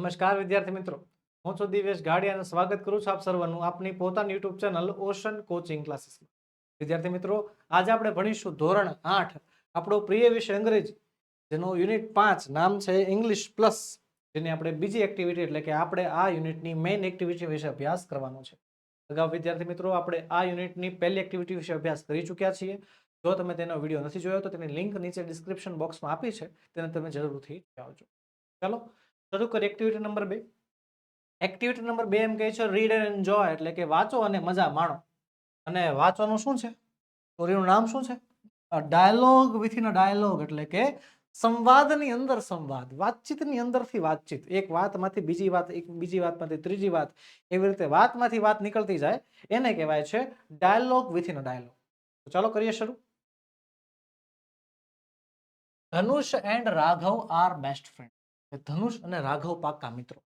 નમસ્કાર વિદ્યાર્થી મિત્રો. હું છું દિવેશ ગાડી અને સ્વાગત કરું છું આપ સર્વનું આપની પોતાની યુટ્યુબ ચેનલ ઓશન કોચિંગ ક્લાસીસમાં વિદ્યાર્થી મિત્રો, આજે આપણે ભણીશું ધોરણ આઠ, આપણો પ્રિય વિષય અંગ્રેજી, જેનો યુનિટ પાંચ નામ છે ઇંગ્લિશ પ્લસ, જેની આપણે બીજી એક્ટિવિટી એટલે કે આપણે આ યુનિટની મેઇન એક્ટિવિટી વિશે અભ્યાસ કરવાનો છે. અગાઉ વિદ્યાર્થી મિત્રો, આપણે આ યુનિટની પહેલી એક્ટિવિટી વિશે અભ્યાસ કરી ચૂક્યા છીએ. જો તમે તેનો વીડિયો નથી જોયો તો તેની લિંક નીચે ડિસ્ક્રિપ્શન બોક્સમાં આપી છે, તેને તમે જરૂરથી જાવજો ચાલો શરૂ કરીએ? એક્ટિવિટી નંબર બે. એક્ટિવિટી નંબર બે એમ કહે છે રીડ એન્ડ એન્જોય એટલે કે વાંચો અને મજા માણો. અને વાંચવાનું શું છે? સ્ટોરીનું નામ શું છે? ડાયલોગ વિથિન અ ડાયલોગ એટલે કે સંવાદની અંદર સંવાદ, વાતચીતની અંદરથી વાતચીત. એક વાતમાંથી બીજી વાત, એક બીજી વાતમાંથી ત્રીજી વાત, એવી રીતે વાતમાંથી વાત નીકળતી જાય. એને કહેવાય છે ડાયલોગ વિથિન અ ડાયલોગ તો ચાલો કરીએ શરૂ. Dhanush and Raghav are best friend Dhanush અને રાઘવ પાક્કા મિત્રો.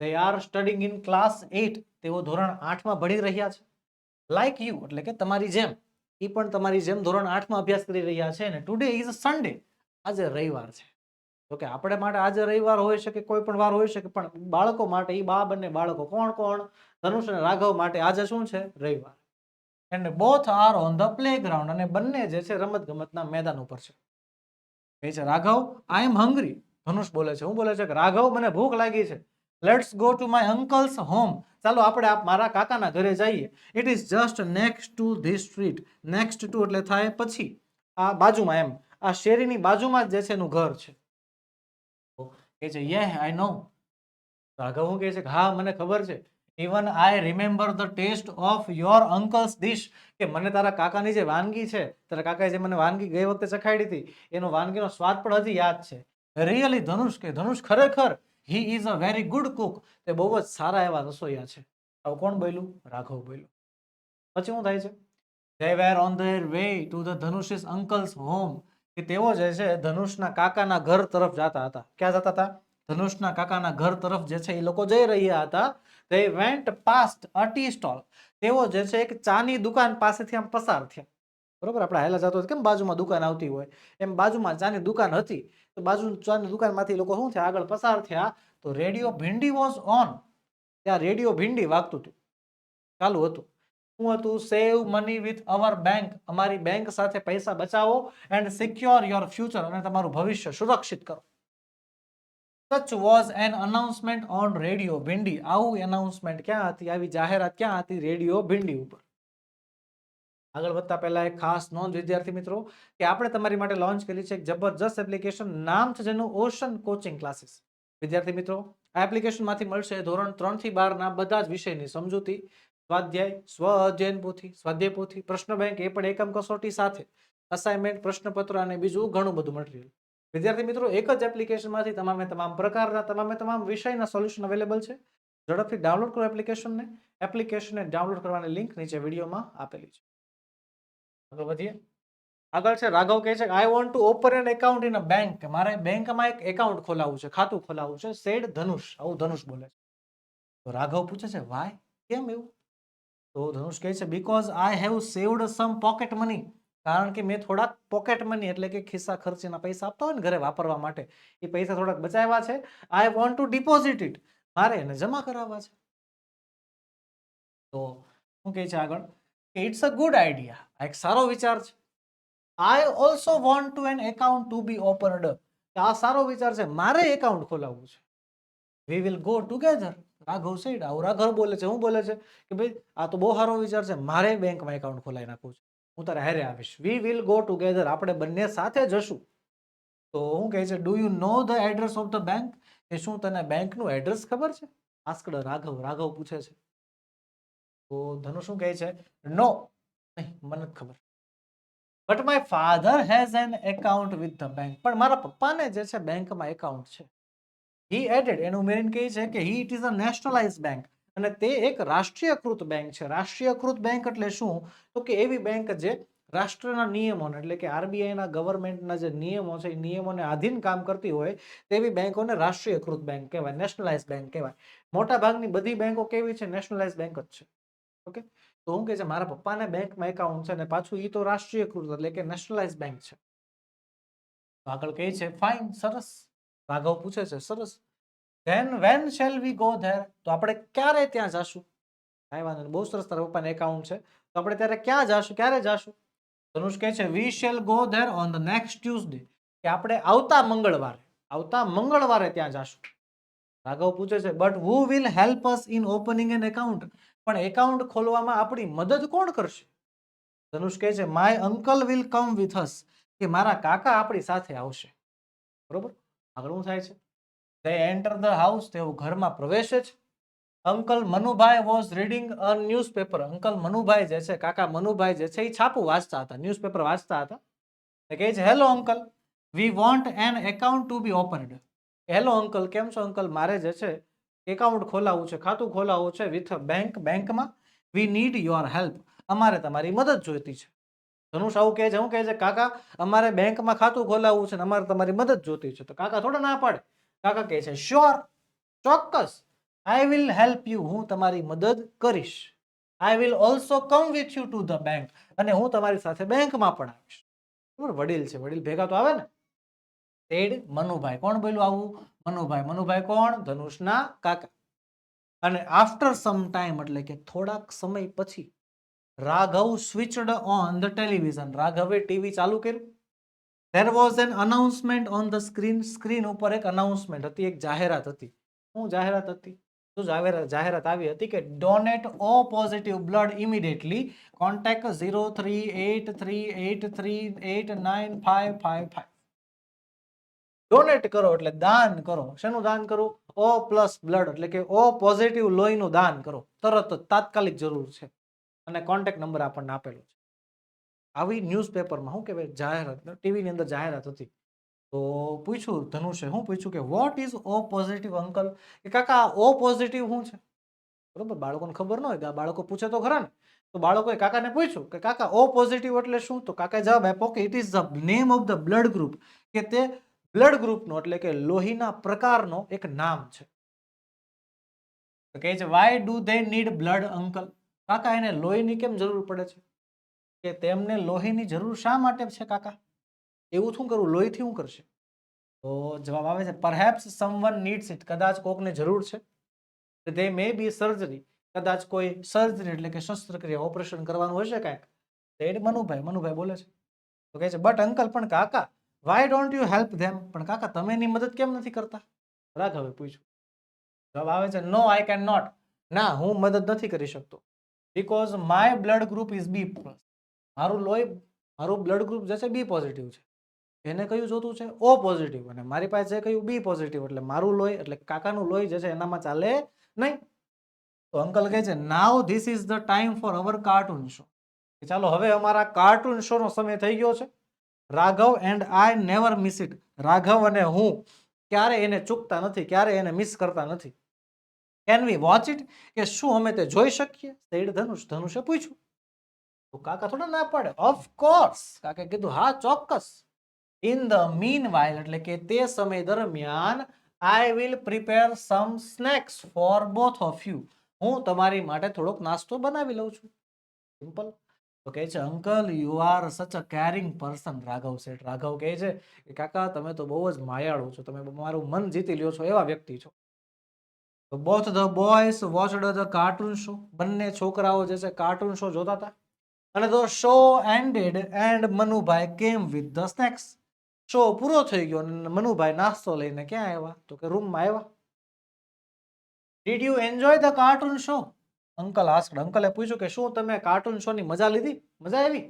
They are studying in class at તેઓ ધોરણ આઠમાં ભણી રહ્યા છે. લાઈક યુ એટલે કે તમારી જેમ. એ પણ તમારી જેમ ધોરણ આઠમાં અભ્યાસ કરી રહ્યા છે અને ટુડે ઇઝ સન્ડે આજે રવિવાર છે. જોકે આપણે માટે આજે રવિવાર હોય શકે, કોઈ પણ વાર હોઈ શકે, પણ બાળકો માટે એ બા બંને બાળકો કોણ કોણ? ધનુષ અને રાઘવ માટે આજે શું છે? રવિવાર. And both are on the play અને બંને જે છે રમત ગમતના મેદાન ઉપર છે. એ છે રાઘવ આઈ એમ હંગ્રી ધનુષ બોલે છે. હું બોલે છે કે, રાઘવ, મને ભૂખ લાગી છે. Let's go to my uncle's home ચાલો, આપણે આપ મારા કાકાના ઘરે જઈએ. It is just next to this street next to એટલે થાય પછી. આ બાજુમાં એમ. આ શેરીની બાજુમાં જ જે છે એનું ઘર છે. કે છે યે આઈ નો રાઘવ હું કહે છે કે, હા, મને ખબર છે. Even I remember the taste of your uncle's dish કે, મને તારા કાકાની જે વાનગી છે. તારા કાકાએ જે મને વાનગી ગઈ વખતે ચખાડી હતી, એનો વાનગીનો સ્વાદ પણ હજી યાદ છે. રિયલી ધનુષ કે ધનુષ ખરેખર he is a very good cook તે બહુ જ સારા એવા રસોઈયા છે. આવું કોણ બોલ્યું? રાઘવ બોલ્યું. પછી શું થાય છે? They were on their way to the Dhanush's uncle's home કે તેઓ જે છે ધનુષના કાકાના ઘર તરફ જતા હતા. ક્યાં જતા હતા? ધનુષના કાકાના ઘર તરફ જે છે, એ લોકો જઈ રહ્યા હતા. They went past a tea stall તેઓ જે છે, એક ચાની દુકાન પાસેથી આમ પસાર થયા. બરોબર? આપણે હાલા જતો કેમ બાજુમાં દુકાન આવતી હોય? એમ બાજુમાં ચાની દુકાન હતી. બાજુ ચાની દુકાનમાંથી લોકો શું થયા? આગળ પસાર થયા. તો રેડિયો ભીંડી વોઝ ઓન ત્યાં રેડિયો ભીંડી વાગતું હતું. ચાલુ હતું. શું હતું? Save money with our bank અમારી બેંક સાથે પૈસા બચાવો એન્ડ સિક્યોર યોર ફ્યુચર અને તમારું ભવિષ્ય સુરક્ષિત કરો. Such was an announcement on radio ભીંડી. આવું એનાઉન્સમેન્ટ ક્યાં હતી? આવી જાહેરાત ક્યાં હતી રેડિયો ભીંડી ઉપર? આગળ વધતા પહેલા એક ખાસ નોંધ, વિદ્યાર્થી મિત્રો, કે આપણે તમારી માટે લોન્ચ કરી છે એક જબરજસ્ત એપ્લિકેશન નામ છે જેનું ઓશન કોચિંગ ક્લાસીસ વિદ્યાર્થી મિત્રો, આ એપ્લિકેશનમાંથી મળશે ધોરણ ત્રણથી બારના બધા જ વિષયની સમજૂતી, સ્વાધ્યાય, સ્વ અધ્યયન પોથી, સ્વાધ્યાય પોથી, પ્રશ્ન બેંક એ પણ એકમ કસોટી સાથે અસાઇનમેન્ટ પ્રશ્નપત્ર અને બીજું ઘણું બધું મટીરિયલ વિદ્યાર્થી મિત્રો, એક જ એપ્લિકેશનમાંથી તમામે તમામ પ્રકારના, તમામે તમામ વિષયના સોલ્યુશન અવેલેબલ છે. ઝડપથી ડાઉનલોડ કરો એપ્લિકેશનને એપ્લિકેશનને ડાઉનલોડ કરવાની લિંક નીચે વિડીયોમાં આપેલી છે. આગળ વધીએ. આગળ છે, રાઘવ કહે છે I want to open an account in a bank મારે બેંકમાં એક એકાઉન્ટ ખોલાવવું છે, ખાતું ખોલાવવું છે, સેડ ધનુષ, આવું ધનુષ બોલે છે. તો રાઘવ પૂછે છે વાય કેમ એવું? તો ધનુષ કહે છે because I have saved some pocket money કારણ કે મેં થોડાક પોકેટ મની એટલે કે ખિસ્સા ખર્ચીના પૈસા આપતા હોય ને ઘરે વાપરવા માટે, એ પૈસા થોડાક બચાવ્યા છે. I want to deposit it મારે એને જમા કરાવવા છે. તો શું કહે છે આગળ? કે ઇટ્સ અ ગુડ આઈડિયા આ એક સારો વિચાર છે. I also want to an account to be opened આ સારો વિચાર છે. મારે એકાઉન્ટ ખોલાવવું છે. We will go together Raghav said આવું રાઘવ બોલે છે. હું બોલે છે કે ભાઈ, આ તો બહુ સારો વિચાર છે. મારે બેંકમાં એકાઉન્ટ ખોલાવી નાખવું છે. હું તારે હેરે આવીશ. વી વિલ ગો ટુગેધર આપણે બંને સાથે જશું. તો હું કહે છે do you know the address of the bank કે શું તને બેંકનું એડ્રેસ ખબર છે? આસ્કડ રાઘવ રાઘવ પૂછે છે. તો ધનુ શું કહે છે? નો મને ખબર. But my father has an account with the bank પણ મારા પપ્પાને જે છે, બેંકમાં એકાઉન્ટ છે. હી એડેડ એનું ઉમેરીને કહે છે કે he it is a nationalise bank અને તે એક રાષ્ટ્રીયકૃત બેંક છે. રાષ્ટ્રીયકૃત બેંક એટલે શું? તો કે એવી બેંક જે રાષ્ટ્રના નિયમોને, એટલે કે આરબીઆઈના ગવર્મેન્ટના જે નિયમો છે, એ નિયમોને આધીન કામ કરતી હોય, તેવી બેંકોને રાષ્ટ્રીયકૃત બેંક કહેવાય નેશનલાઇઝ બેંક કહેવાય. મોટા ભાગની બધી બેંકો કેવી છે? નેશનલાઇઝ બેંક જ છે. ઓકે? તો હું કે છે, મારા પપ્પાને બેંકમાં એકાઉન્ટ છે અને પાછું એ તો રાષ્ટ્રીયકૃત એટલે કે નેશનલાઇઝ બેંક છે. આગળ કહે છે, ફાઇન, સરસ. રાઘવ પૂછે છે, સરસ. Then when shall we go there તો આપણે ક્યારે ત્યાં જાશું? કાંઈ વાંધો બહુ સરસ તારા પપ્પાને એકાઉન્ટ છે. તો આપણે ત્યારે ક્યાં જાશું, ક્યારે જાશું? ધનુષ કહે છે we shall go there on the next Tuesday કે આપણે આવતા મંગળવારે આવતા મંગળવારે ત્યાં જાશું. રાઘવ પૂછે છે but who will help us in opening an account પણ એકાઉન્ટ ખોલવામાં આપણી મદદ કોણ કરશે? ધનુષ કહે છે my uncle will come with us કે મારા કાકા આપણી સાથે આવશે. બરોબર? આગળ શું થાય છે? They એન્ટર ધ હાઉસ તેઓ ઘરમાં પ્રવેશે છે. Uncle Manubhai was reading a newspaper uncle Manubhai જે છે, કાકા મનુભાઈ જે છે, એ છાપું વાંચતા હતા ન્યૂઝપેપર વાંચતા હતા. કહે છે hello uncle we want an account to be opened hello uncle કેમ છો અંકલ મારે જે છે એકાઉન્ટ ખોલાવવું છે, ખાતું ખોલાવવું છે વિથ બેંક બેંકમાં વી નીડ યોર હેલ્પ અમારે તમારી મદદ જોઈતી છે. ધનુષ આવું કહે છે, હું કહે છે, કાકા, અમારે બેંકમાં ખાતું ખોલાવવું છે ને અમારે તમારી મદદ જોઈતી છે. તો કાકા થોડા ના પાડે. કાકા કહે છે શ્યોર ચોક્કસ. આઈ વિલ હેલ્પ યુ હું તમારી મદદ કરીશ. I will also come with you to the bank અને હું તમારી સાથે બેંકમાં પણ આવીશ. બરાબર? વડીલ છે, વડીલ ભેગા તો આવે ને? તેડ મનુભાઈ. કોણ બોલ્યું આવું? મનુભાઈ. મનુભાઈ કોણ? ધનુષના કાકા. અને આફ્ટર સમ ટાઈમ એટલે કે થોડાક સમય પછી, Raghav switched on the television રાઘવે TV ચાલુ કર્યું. There was an announcement on the screen screen ઉપર એક અનાઉન્સમેન્ટ હતી, એક જાહેરાત હતી. શું જાહેરાત હતી? શું જાહેરાત જાહેરાત આવી હતી કે donate O positive blood immediately contact zero three eight three eight three eight nine five five five donate કરો એટલે દાન કરો. શેનું દાન કરો? ઓ પ્લસ બ્લડ એટલે કે ઓ પોઝિટિવ લોહીનું દાન કરો. તરત તાત્કાલિક જરૂર છે. અને કોન્ટેક્ટ નંબર આપણને આપેલો છે. આવી ન્યૂઝપેપરમાં શું કહેવાય? જાહેરાત. ટીવીની અંદર જાહેરાત હતી. તો પૂછ્યું ધનુષે હું પૂછ્યું કે what is O positive uncle કે, કાકા ઓ પોઝિટિવ શું છે? બરોબર? બાળકોને ખબર ન હોય કે આ બાળકો પૂછે તો ખરા ને. તો બાળકોએ કાકાને પૂછ્યું કે, કાકા ઓ પોઝિટિવ એટલે શું? તો કાકાએ જવાબ આપ્યો કે it is the name of the blood group કે તે બ્લડ ગ્રુપનો એટલે કે લોહીના પ્રકારનો એક નામ છે. તો કહે છે why do they need blood uncle કાકા, એને લોહીની કેમ જરૂર પડે છે? કે તેમને લોહીની જરૂર શા માટે છે, કાકા? એવું શું કરવું લોહીથી શું કરશે? તો જવાબ આવે છે પરહેપ્સ સમવન નીડ્સ ઇટ કદાચ કોકને જરૂર છે. દે મે બી સર્જરી કદાચ કોઈ સર્જરી એટલે કે શસ્ત્રક્રિયા, ઓપરેશન કરવાનું હશે કાંઈક. તો એ મનુભાઈ મનુભાઈ બોલે છે. તો કહે છે બટ અંકલ પણ કાકા why don't you help them પણ કાકા, તમે એની મદદ કેમ નથી કરતા? રાઘવે પૂછ્યું જવાબ આવે છે નો આઈ કેન નોટ ના, હું મદદ નથી કરી શકતો. Because my blood group is B plus મારું લોહી, મારું બ્લડ ગ્રુપ જે છે બી પોઝિટિવ છે. એને કયું જોતું છે? ઓ પોઝિટિવ અને મારી પાસે જે કયું? બી પોઝિટિવ એટલે મારું લોહી, એટલે કાકાનું લોહી જે છે, એનામાં ચાલે નહીં. તો અંકલ કહે છે now this is the time for our cartoon show ચાલો, હવે અમારા કાર્ટૂન શોનો સમય થઈ ગયો છે. Raghav and I never miss it Raghav અને હું ક્યારે એને ચૂકતા નથી ક્યારે એને મિસ કરતા નથી. કેન વી વોચ ઇટ કે શું અમે તે જોઈ શકીએ? સેડ ધનુષ, ધનુષે પૂછ્યું. તો કાકા થોડા ના પાડે. ઓફકોર્સ કાકે કીધું, હા, ચોક્કસ. ઇન ધ મીન વાઇલ એટલે કે તે સમય દરમિયાન I will prepare some snacks for both of you હું તમારી માટે થોડોક નાસ્તો બનાવી લઉં છું. સિમ્પલ તો કહે છે, અંકલ યુ આર સચ અ કેરિંગ પર્સન રાઘવ શેઠ, રાઘવ કહે છે કે, કાકા, તમે તો બહુ જ માયાળુ છો. તમે મારું મન જીતી લ્યો છો, એવા વ્યક્તિ છો. Both the boys watched the cartoon show બંને છોકરાઓ જે છે કાર્ટૂન શો જોતા હતા. અને તો શો એન્ડેડ એન્ડ મનુભાઈ કેમ વિથ ધ સ્નેક્સ શો પૂરો થઈ ગયો મનુભાઈ નાસ્તો લઈને ક્યાં આવ્યા? તો કે રૂમમાં આવ્યા. Did you enjoy the cartoon show uncle asked અંકલે પૂછ્યું કે શું તમે કાર્ટૂન શો ની મજા લીધી? મજા આવી?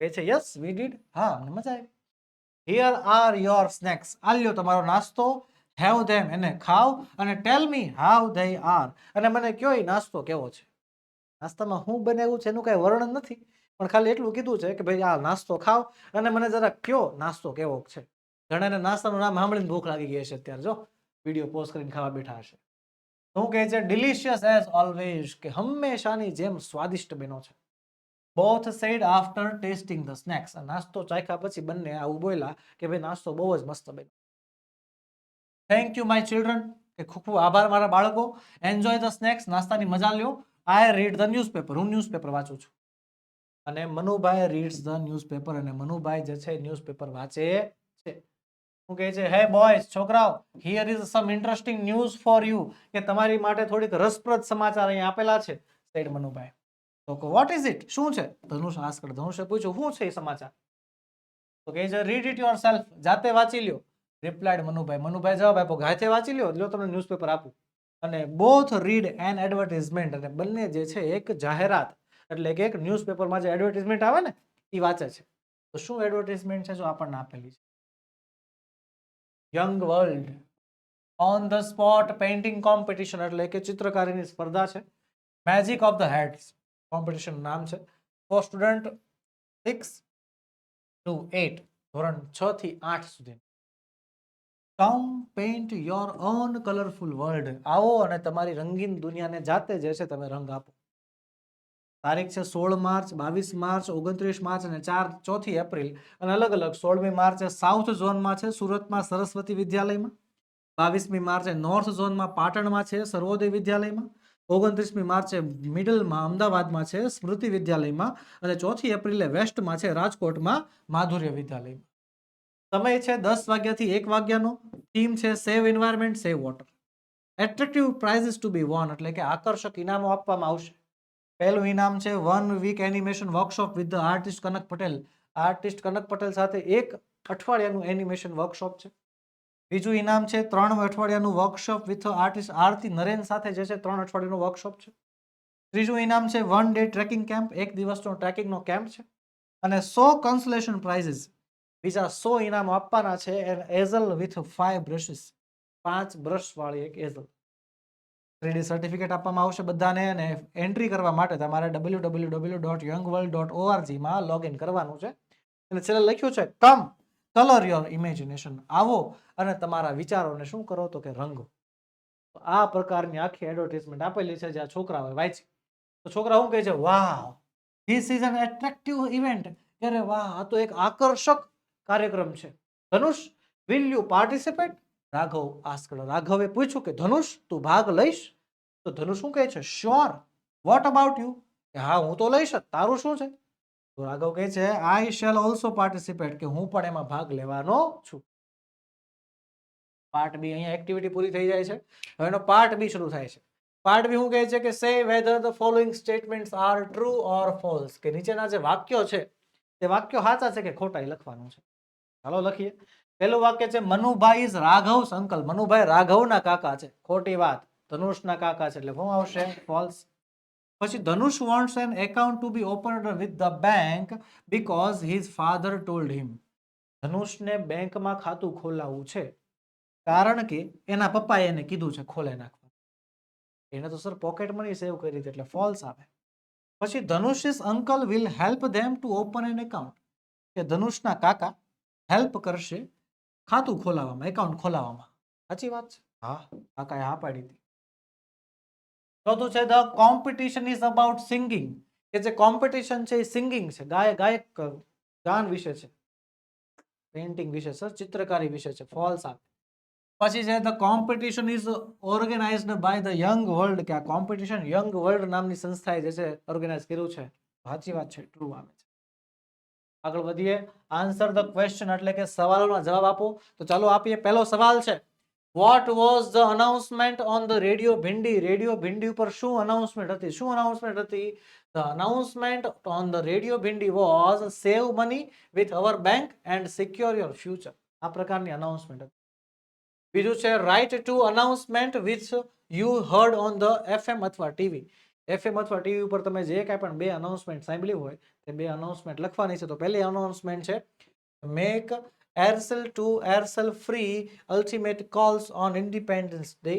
એ છે યસ વી ડીડ હા અને મજા આવી. હિયર આર યોર સ્નેક્સ આ લ્યો તમારો નાસ્તો. હેવ ધેમ એને ખાવ અને tell me how they are અને મને કયો એ નાસ્તો કેવો છે? નાસ્તામાં શું બનાવ્યું છે એનું કાંઈ વર્ણન નથી, પણ ખાલી એટલું કીધું છે કે ભાઈ આ નાસ્તો ખાવ અને મને જરા કયો નાસ્તો કેવો છે? ઘણાને નાસ્તાનું નામ સાંભળીને ભૂખ લાગી ગઈ હશે અત્યારે, જો. વીડિયો પોઝ કરીને ખાવા બેઠા હશે. શું કહે છે? ડિલિશિયસ એઝ ઓલવેઝ કે હંમેશાની જેમ સ્વાદિષ્ટ બન્યો છે. Both said after tasting the snacks નાસ્તો ચાખ્યા પછી બંને આવું બોલ્યા કે ભાઈ નાસ્તો બહુ જ મસ્ત બન્યો. થેન્ક યુ માય ચિલ્ડ્રન કે ખૂબ ખૂબ આભાર મારા બાળકો. એન્જોય ધ સ્નેક્સ નાસ્તાની મજા લ્યો. આઈ રીડ ધ ન્યૂઝપેપર હું ન્યૂઝપેપર વાંચું છું. અને મનુભાઈ રીડ્સ ધ ન્યૂઝપેપર અને મનુભાઈ જે છે ન્યૂઝપેપર વાંચે હું કહે છે? હે બોયઝ છોકરાઓ here is some interesting news for you કે તમારી માટે થોડીક રસપ્રદ સમાચાર અહીં આપેલા છે સેડ મનુભાઈ. તો વોટ ઇઝ ઇટ શું છે? ધનુષ આસ્કર ધનુષે પૂછ્યું શું છે એ સમાચાર? તો કહે છે રીડ ઇટ યોર સેલ્ફ જાતે વાંચી લ્યો રિપ્લાઇડ મનુભાઈ. મનુભાઈ જવાબ આપ્યો ગાથે વાંચી લ્યો? લ્યો તમને ન્યૂઝપેપર આપું. અને બોથ રીડ એન એડવર્ટિઝમેન્ટ અને બંને જે છે એક જાહેરાત, એટલે કે એક ન્યૂઝપેપરમાં જે એડવર્ટિઝમેન્ટ આવે ને એ વાંચે છે. તો શું એડવર્ટિઝમેન્ટ છે? જો આપણને આપેલી છે. Young world on the spot painting competition એટલે કે ચિત્રકારીની સ્પર્ધા છે magic of the heads competition નામ છે for student six two eight ધોરણ છ થી આઠ સુધી come paint your own colourful world આવો અને તમારી રંગીન દુનિયાને જાતે જે છે તમે રંગ આપો તારીખ છે સોળ માર્ચ, બાવીસ માર્ચ, ઓગણત્રીસ માર્ચ અને ચાર ચોથી એપ્રિલ. અને અલગ અલગ સોળમી માર્ચે સાઉથ ઝોનમાં છે સુરતમાં સરસ્વતી વિદ્યાલયમાં, બાવીસમી માર્ચે નોર્થ ઝોનમાં પાટણમાં છે સર્વોદય વિદ્યાલયમાં, ઓગણત્રીસમી માર્ચે મિડલમાં અમદાવાદમાં છે સ્મૃતિ વિદ્યાલયમાં અને ચોથી એપ્રિલે વેસ્ટમાં છે રાજકોટમાં માધુર્ય વિદ્યાલયમાં. સમય છે દસ વાગ્યાથી એક વાગ્યાનો. થીમ છે save environment, save water. Attractive prizes to be won એટલે કે આકર્ષક ઇનામો આપવામાં આવશે. પહેલું ઇનામ છે one week animation workshop with the artist Kanak Patel. Artist Kanak Patel સાથે એક અઠવાડિયાનું એનિમેશન વર્કશોપ છે. બીજું ઇનામ છે ત્રણ અઠવાડિયાનું workshop with artist Aarti Naren સાથે જે છે ત્રણ અઠવાડિયાનું વર્કશોપ છે. ત્રીજું ઇનામ છે વન ડે ટ્રેકિંગ કેમ્પ એક દિવસનો ટ્રેકિંગનો કેમ્પ છે. અને સો કન્સલેશન પ્રાઇઝીસ બીજા સો ઇનામ આપવાના છે an easel with five brushes પાંચ બ્રશવાળી એક એઝલ. થ્રીડી સર્ટિફિકેટ આપવામાં આવશે બધાને અને એન્ટ્રી કરવા માટે તમારે W W W dot young world dot ઓઆરજીમાં login કરવાનું છે. અને છેલ્લે લખ્યું છે કમ કલર યોર ઇમેજિનેશન આવો અને તમારા વિચારોને શું કરો તો કે રંગો. આ પ્રકારની આખી એડવર્ટાઇઝમેન્ટ આપેલી છે જ્યાં છોકરાઓએ વાંચી. તો છોકરા શું કહે છે વાહ this is an attractive event અરે વાહ, આ તો એક આકર્ષક કાર્યક્રમ છે. Dhanush will you participate Raghav asked રાઘવે પૂછ્યું કે, ધનુષ, તું ભાગ લઈશ? તો ધનુષ શું કહે છે? શ્યોર વોટ અબાઉટ યુ કે, હા, હું તો લઈશ તારું શું છે? તો રાઘવ કહે છે આઈ શેલ ઓલ્સો પાર્ટિસિપેટ કે, હું પણ એમાં ભાગ લેવાનો છું. પાર્ટ બી અહીંયા એક્ટિવિટી પૂરી થઈ જાય છે. હવે એનો પાર્ટ બી શરૂ થાય છે. પાર્ટ બી શું કહે છે કે say whether the following statements are true or false કે, નીચેના જે વાક્યો છે, તે વાક્યો સાચા છે કે ખોટા એ લખવાનું છે. ચાલો લખીએ. પહેલું વાક્ય છે, મનુભાઈ ઇઝ રાઘવ અંકલ મનુભાઈ રાઘવના કાકા છે, ખોટી વાત. ધનુષના કાકા છે, એટલે શું આવશે? ફોલ્સ પછી Dhanush wants an account to be open with the bank because his father told him ધનુષને બેંકમાં ખાતું ખોલાવવું છે, કારણ કે એના પપ્પાએ એને કીધું છે ખોલે નાખવા એને તો સર પોકેટ મની સેવ કરી દીધી એટલે ફોલ્સ આવે. પછી Dhanush's uncle will help them to open an account કે ધનુષના કાકા હેલ્પ કરશે ખાતું ખોલાવવામાં એકાઉન્ટ ખોલાવવામાં. સાચી વાત છે. હા કાંઈ હા પાડી હતી. ચોથું છે the competition is about singing કે જે કોમ્પિટિશન છે એ સિંગિંગ છે, ગાય, ગાયક ગાન વિશે છે. પેઇન્ટિંગ વિશે સર ચિત્રકારી વિશે છે ફોલ્સ આપે પછી છે the competition is organised by the young world કે આ કોમ્પિટિશન યંગ વર્લ્ડ નામની સંસ્થાએ જે છે ઓર્ગેનાઇઝ કર્યું છે. સાચી વાત છે ટ્રુ આવે છે. આગળ વધીએ. આન્સર ધ ક્વેશ્ચન એટલે કે સવાલોના જવાબ આપો. તો ચાલો આપીએ. પહેલો સવાલ છે what was the announcement on the radio Bhindi radio Bhindi ઉપર શું અનાઉન્સમેન્ટ હતી? શું અનાઉન્સમેન્ટ હતી? The announcement on the radio Bhindi was save money with our bank and secure your future આ પ્રકારની અનાઉન્સમેન્ટ હતી. બીજું છે write two announcement with you heard on the FM અથવા ટીવી એફએમ અથવા ટીવી ઉપર તમે જે કાંઈ પણ બે અનાઉન્સમેન્ટ સાંભળ્યું હોય બે અનાઉન્સમેન્ટ લખવાની છે. તો પહેલી અનાઉન્સમેન્ટ છે make Aircel to Aircel free ultimate calls on Independence Day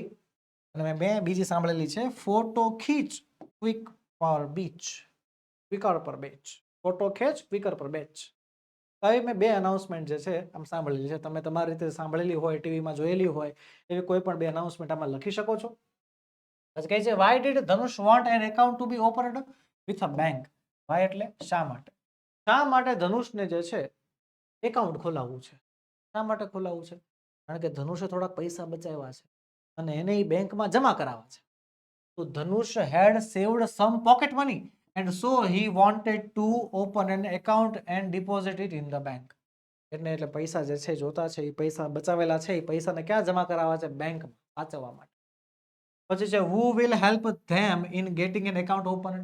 અને મેં બે બીજી સાંભળેલી છે ફોટો ખીચ ક્વિક પર બીચ ક્વિકર પર બેચ ફોટો ખેંચ ક્વિકર પર બેચ આવી મેં બે અનાઉન્સમેન્ટ જે છે, આમ સાંભળેલી છે. તમે તમારી રીતે સાંભળેલી હોય, ટીવીમાં જોયેલી હોય, એવી કોઈ પણ બે અનાઉન્સમેન્ટ આમાં લખી શકો છો. પછી કહે છે why did Dhanush want an account to be opened with a bank why એટલે શા માટે? શા માટે ધનુષને જે છે એકાઉન્ટ ખોલાવવું છે? શા માટે ખોલાવવું છે? કારણ કે ધનુષે થોડાક પૈસા બચાવ્યા છે અને એને એ બેંકમાં જમા કરાવવા છે. તો Dhanush had saved some pocket money and so he wanted to open an account and deposit it in the bank એટલે એટલે પૈસા જે છે જોતા છે એ પૈસા બચાવેલા છે એ પૈસાને ક્યાં જમા કરાવવા છે? બેંકમાં સાચવવા માટે. પછી છે who will help them in getting an account open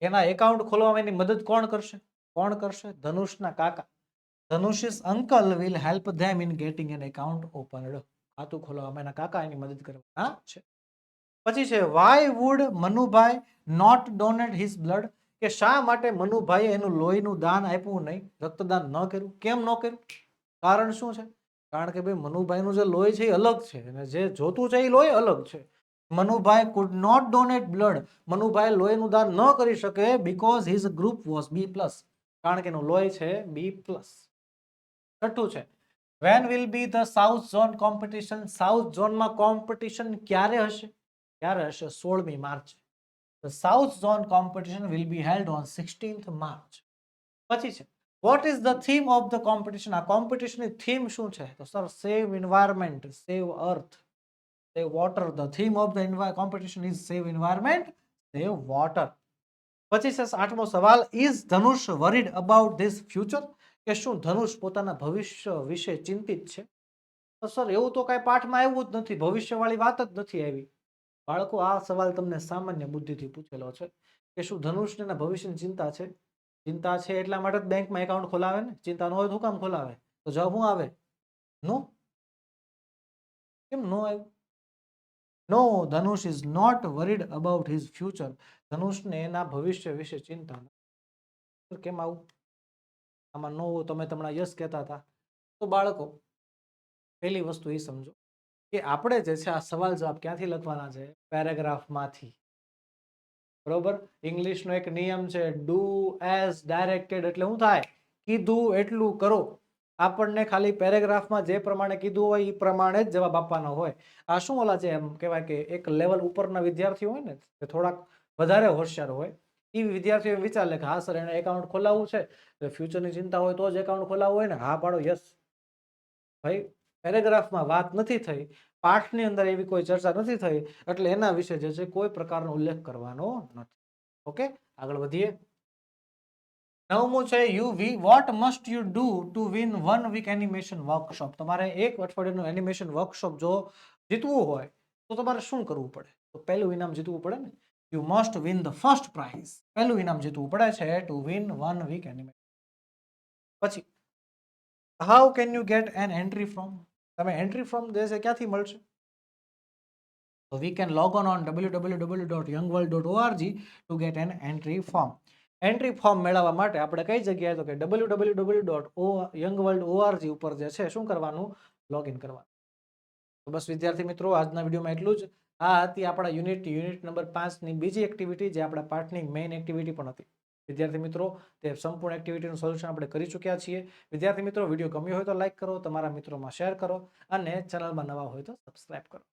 એના એકાઉન્ટ ખોલવામાં એની મદદ કોણ કરશે? કોણ કરશે? ધનુષના કાકા. Dhanush's uncle will help them in getting an account opened ખાતું ખોલવામાં એના કાકા એની મદદ કરવાના છે. પછી છે why would Manubhai not donate his blood કે શા માટે મનુભાઈએ એનું લોહીનું દાન આપ્યું નહીં? રક્તદાન ન કર્યું? કેમ ન કર્યું? કારણ શું છે? કારણ કે ભાઈ મનુભાઈનું જે લોહી છે એ અલગ છે. અને જે જોતું છે એ લોહી અલગ છે. Manubhai could not donate blood Manubhai લોહીનું દાન ન કરી શકે because his group was B plus કારણ કે એનું લોહી છે બી પ્લસ છઠ્ઠું છે when will be the south zone competition south ઝોનમાં કોમ્પિટિશન ક્યારે હશે? ક્યારે હશે? સોળમી March. The south zone competition will be held on sixteenth March. પછી છે what is the theme of the competition આ કોમ્પિટિશનની થીમ શું છે? તો sir save environment save earth save water the theme of the competition is save environment save water પછી છે આઠમો સવાલ is Dhanush worried about this future કે શું ધનુષ પોતાના ભવિષ્ય વિશે ચિંતિત છે? સર એવું તો કાંઈ પાઠમાં આવ્યું જ નથી, ભવિષ્યવાળી વાત જ નથી આવી. બાળકો, આ સવાલ તમને સામાન્ય બુદ્ધિથી પૂછેલો છે કે શું ધનુષને ભવિષ્યની ચિંતા છે? ચિંતા છે એટલા માટે જ બેંકમાં એકાઉન્ટ ખોલાવે ને? ચિંતા ન હોય તો કામ ખોલાવે? તો જવાબ શું આવે? નો? કેમ નો આવ્યું? No Dhanush is not worried about his future ધનુષને એના ભવિષ્ય વિશે ચિંતા કેમ આવું? આમાં નો તમે તમને યસ કહેતા હતા. તો બાળકો, પહેલી વસ્તુ એ સમજો કે આપણે જે છે આ સવાલ જવાબ ક્યાંથી લખવાના છે? પેરેગ્રાફમાંથી. બરોબર? ઇંગ્લિશનો એક નિયમ છે ડુ એઝ ડાયરેક્ટેડ એટલે શું થાય? કીધું એટલું કરો. આપણને ખાલી પેરેગ્રાફમાં જે પ્રમાણે કીધું હોય એ પ્રમાણે જ જવાબ આપવાનો હોય. આ શું ઓલા છે, એમ કહેવાય કે એક લેવલ ઉપરના વિદ્યાર્થીઓ હોય ને કે થોડાક વધારે હોશિયાર હોય એ વિદ્યાર્થીઓ એમ વિચારે કે હા સર, એને એકાઉન્ટ ખોલાવવું છે. તો ફ્યુચરની ચિંતા હોય તો જ એકાઉન્ટ ખોલાવવું હોય ને? હા પાડો યસ ભાઈ, પેરેગ્રાફમાં વાત નથી થઈ, પાઠની અંદર એવી કોઈ ચર્ચા નથી થઈ, એટલે એના વિશે જે છે કોઈ પ્રકારનો ઉલ્લેખ કરવાનો નથી. ઓકે? આગળ વધીએ. નવમું છે you we what must you do to win one week animation workshop તમારે એક અઠવાડિયાનું એનિમેશન વર્કશોપ જો જીતવું હોય, તો તમારે શું કરવું પડે? તો પહેલું ઇનામ જીતવું પડે ને? You must win the first prize પહેલું ઇનામ જીતવું પડે છે to win one week animation પછી how can you get an entry from તમે એન્ટ્રી ફ્રોમ જે છે ક્યાંથી મળશે? તો વી કેન log on on www.youngworld.org to get an entry form. Entry form મેળવવા માટે આપણે કઈ જગ્યાએ તો કે W W dot O young world ORG ઉપર જે છે, શું કરવાનું? લોગિન કરવાનું. તો બસ વિદ્યાર્થી મિત્રો, આજના વિડીયોમાં એટલું જ. આ હતી આપણા યુનિટ યુનિટ નંબર પાંચની બીજી એક્ટિવિટી જે આપણા પાઠની મેઇન એક્ટિવિટી પણ હતી. વિદ્યાર્થી મિત્રો, તે સંપૂર્ણ એક્ટિવિટીનું સોલ્યુશન આપણે કરી ચૂક્યા છીએ. વિદ્યાર્થી મિત્રો, વીડિયો ગમ્યો હોય તો લાઇક કરો, તમારા મિત્રોમાં શેર કરો અને ચેનલમાં નવા હોય તો સબસ્ક્રાઇબ કરો.